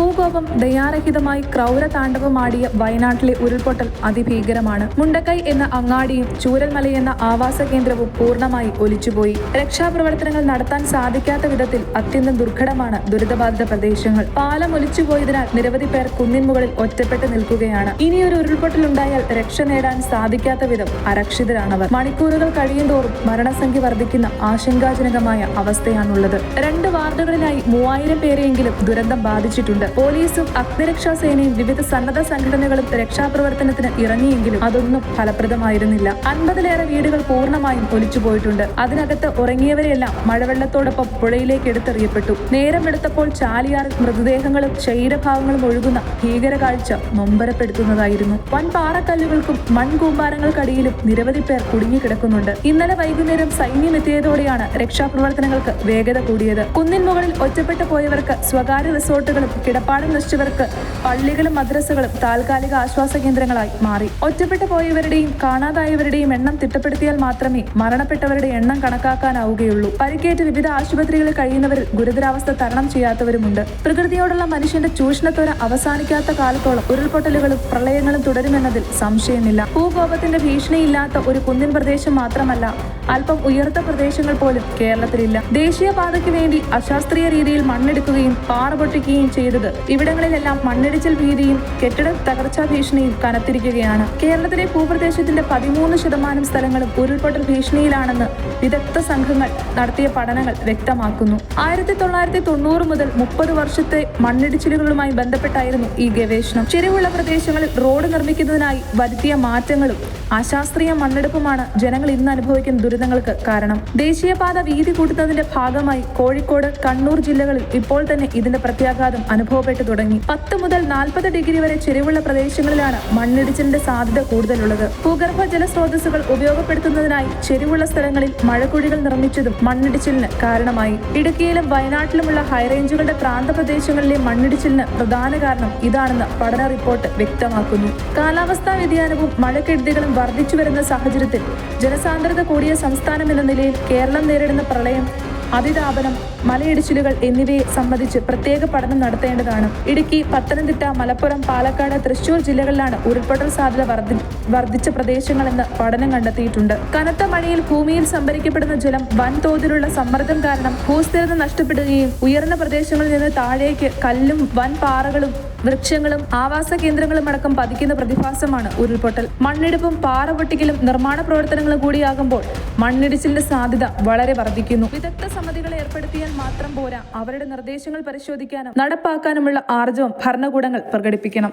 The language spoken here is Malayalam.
ഭൂകോപം ദയാരഹിതമായി ക്രൗരതാണ്ഡവമാടിയ വയനാട്ടിലെ ഉരുൾപൊട്ടൽ അതിഭീകരമാണ്. മുണ്ടക്കൈ എന്ന അങ്ങാടിയും ചൂരൽമല എന്ന ആവാസ കേന്ദ്രവും പൂർണമായി ഒലിച്ചുപോയി. രക്ഷാപ്രവർത്തനങ്ങൾ നടത്താൻ സാധിക്കാത്ത വിധത്തിൽ അത്യന്തം ദുർഘടമാണ് ദുരിതബാധിത പ്രദേശങ്ങൾ. പാലം ഒലിച്ചുപോയതിനാൽ നിരവധി പേർ കുന്നിൻ മുകളിൽ ഒറ്റപ്പെട്ട് നിൽക്കുകയാണ്. ഇനിയൊരു ഉരുൾപൊട്ടൽ ഉണ്ടായാൽ രക്ഷ നേടാൻ സാധിക്കാത്ത വിധം അരക്ഷിതരാണവർ. മണിക്കൂറുകൾ കഴിയുന്തോറും മരണസംഖ്യ വർദ്ധിക്കുന്ന ആശങ്കാജനകമായ അവസ്ഥയാണുള്ളത്. രണ്ട് വാർഡുകളിലായി മൂവായിരം പേരെയെങ്കിലും ദുരന്തം ബാധിച്ചിട്ടുണ്ട്. പോലീസും അഗ്നിരക്ഷാ സേനയും വിവിധ സന്നദ്ധ സംഘടനകളും രക്ഷാപ്രവർത്തനത്തിന് ഇറങ്ങിയെങ്കിലും അതൊന്നും ഫലപ്രദമായിരുന്നില്ല. അൻപതിലേറെ വീടുകൾ പൂർണമായും ഒലിച്ചുപോയിട്ടുണ്ട്. അതിനകത്ത് ഉറങ്ങിയവരെല്ലാം മഴവെള്ളത്തോടൊപ്പം പുഴയിലേക്ക് എടുത്തെറിയപ്പെട്ടു. നേരം എടുത്തപ്പോൾ ചാലിയാറിൽ മൃതദേഹങ്ങളും ശരീരഭാഗങ്ങളും ഒഴുകുന്ന ഭീകര കാഴ്ച നൊമ്പരപ്പെടുത്തുന്നതായിരുന്നു. വൻ പാറക്കല്ലുകൾക്കും മൺകൂമ്പാരങ്ങൾക്കടിയിലും നിരവധി പേർ കുടുങ്ങിക്കിടക്കുന്നുണ്ട്. ഇന്നലെ വൈകുന്നേരം സൈന്യം എത്തിയതോടെയാണ് രക്ഷാപ്രവർത്തനങ്ങൾക്ക് വേഗത കൂടിയത്. കുന്നിൻ മുകളിൽ ഒറ്റപ്പെട്ടു പോയവർക്ക് സ്വകാര്യ റിസോർട്ടുകളും കിടപ്പാടം നശിച്ചവർക്ക് പള്ളികളും മദ്രസകളും താൽക്കാലിക ആശ്വാസ കേന്ദ്രങ്ങളായി മാറി. ഒറ്റപ്പെട്ടു പോയവരുടെയും കാണാതായവരുടെയും എണ്ണം തിട്ടപ്പെടുത്തിയാൽ മാത്രമേ മരണപ്പെട്ടവരുടെ എണ്ണം കണക്കാക്കാനാവുകയുള്ളൂ. പരിക്കേറ്റ് വിവിധ ആശുപത്രികളിൽ കഴിയുന്നവരിൽ ഗുരുതരാവസ്ഥ തരണം ചെയ്യാത്തവരുമുണ്ട്. പ്രകൃതിയോടുള്ള മനുഷ്യന്റെ ചൂഷണത്തോര അവസാനിക്കാത്ത കാലത്തോളം ഉരുൾപൊട്ടലുകളും പ്രളയങ്ങളും തുടരുമെന്നതിൽ സംശയമില്ല. ഭൂകോപത്തിന്റെ ഭീഷണിയില്ലാത്ത ഒരു കുന്നിൻ പ്രദേശം മാത്രമല്ല അല്പം ഉയർത്ത പ്രദേശങ്ങൾ പോലും കേരളത്തിലില്ല. ദേശീയപാതയ്ക്ക് വേണ്ടി അശാസ്ത്രീയ രീതിയിൽ മണ്ണെടുക്കുകയും പാറ പൊട്ടിക്കുകയും ചെയ്തത്. ഇവിടങ്ങളിലെല്ലാം മണ്ണിടിച്ചിൽ ഭീതിയും കെട്ടിട തകർച്ചാ ഭീഷണിയും കനത്തിരിക്കുകയാണ്. കേരളത്തിലെ ഭൂപ്രദേശത്തിന്റെ പതിമൂന്ന് ശതമാനം സ്ഥലങ്ങളും ഉരുൾപൊട്ടൽ ഭീഷണിയിലാണെന്ന് വിദഗ്ധ സംഘങ്ങൾ നടത്തിയ പഠനങ്ങൾ വ്യക്തമാക്കുന്നു. ആയിരത്തി തൊള്ളായിരത്തി തൊണ്ണൂറ് മുതൽ മുപ്പത് വർഷത്തെ മണ്ണിടിച്ചിലുകളുമായി ബന്ധപ്പെട്ടായിരുന്നു ഈ ഗവേഷണം. ചെരിവുള്ള പ്രദേശങ്ങളിൽ റോഡ് നിർമ്മിക്കുന്നതിനായി വരുത്തിയ മാറ്റങ്ങളും അശാസ്ത്രീയ മണ്ണെടുപ്പുമാണ് ജനങ്ങൾ ഇന്ന് അനുഭവിക്കുന്ന ദുരിതങ്ങൾക്ക് കാരണം. ദേശീയപാത വീതി കൂട്ടുന്നതിന്റെ ഭാഗമായി കോഴിക്കോട് കണ്ണൂർ ജില്ലകളിൽ ഇപ്പോൾ തന്നെ ഇതിന്റെ പ്രത്യാഘാതം അനുഭവപ്പെട്ടു തുടങ്ങി. പത്ത് മുതൽ നാൽപ്പത് ഡിഗ്രി വരെ ചെരിവുള്ള പ്രദേശങ്ങളിലാണ് മണ്ണിടിച്ചിലിന്റെ സാധ്യത കൂടുതലുള്ളത്. ഭൂഗർഭ ജലസ്രോതസ്സുകൾ ഉപയോഗപ്പെടുത്തുന്നതിനായി ചെരിവുള്ള സ്ഥലങ്ങളിൽ മഴക്കുഴികൾ നിർമ്മിച്ചതും മണ്ണിടിച്ചിലിന് കാരണമായി. ഇടുക്കിയിലും വയനാട്ടിലുമുള്ള ഹൈറേഞ്ചുകളുടെ പ്രാന്തപ്രദേശങ്ങളിലെ മണ്ണിടിച്ചിലിന് പ്രധാന കാരണം ഇതാണെന്ന് പഠന റിപ്പോർട്ട് വ്യക്തമാക്കുന്നു. കാലാവസ്ഥാ വ്യതിയാനവും മഴക്കെടുതികളും വർദ്ധിച്ചു വരുന്ന സാഹചര്യത്തിൽ ജനസാന്ദ്രത കൂടിയ സംസ്ഥാനം എന്ന നിലയിൽ കേരളം നേരിടുന്ന പ്രളയം അതിതാപനം മലയിടിച്ചിലുകൾ എന്നിവയെ സംബന്ധിച്ച് പ്രത്യേക പഠനം നടത്തേണ്ടതാണ്. ഇടുക്കി പത്തനംതിട്ട മലപ്പുറം പാലക്കാട് തൃശൂർ ജില്ലകളിലാണ് ഉരുൾപൊട്ടൽ സാധ്യത വർദ്ധി വർദ്ധിച്ച പ്രദേശങ്ങളെന്ന് പഠനം കണ്ടെത്തിയിട്ടുണ്ട്. കനത്ത മഴയിൽ ഭൂമിയിൽ സംഭരിക്കപ്പെടുന്ന ജലം വൻതോതിലുള്ള സമ്മർദ്ദം കാരണം ഭൂസ്ഥിരത നഷ്ടപ്പെടുകയും ഉയർന്ന പ്രദേശങ്ങളിൽ നിന്ന് താഴേക്ക് കല്ലും വൻ പാറകളും വൃക്ഷങ്ങളും ആവാസ കേന്ദ്രങ്ങളും അടക്കം പതിക്കുന്ന പ്രതിഭാസമാണ് ഉരുൾപൊട്ടൽ. മണ്ണിടിപ്പും പാറ പൊട്ടിക്കലും നിർമ്മാണ പ്രവർത്തനങ്ങളും കൂടിയാകുമ്പോൾ മണ്ണിടിച്ചിലിന്റെ സാധ്യത വളരെ വർദ്ധിക്കുന്നു. വിദഗ്ധ സമിതികളെ ഏർപ്പെടുത്തിയാൽ മാത്രം പോരാ അവരുടെ നിർദ്ദേശങ്ങൾ പരിശോധിക്കാനും നടപ്പാക്കാനുമുള്ള ആർജവം ഭരണകൂടങ്ങൾ പ്രകടിപ്പിക്കണം.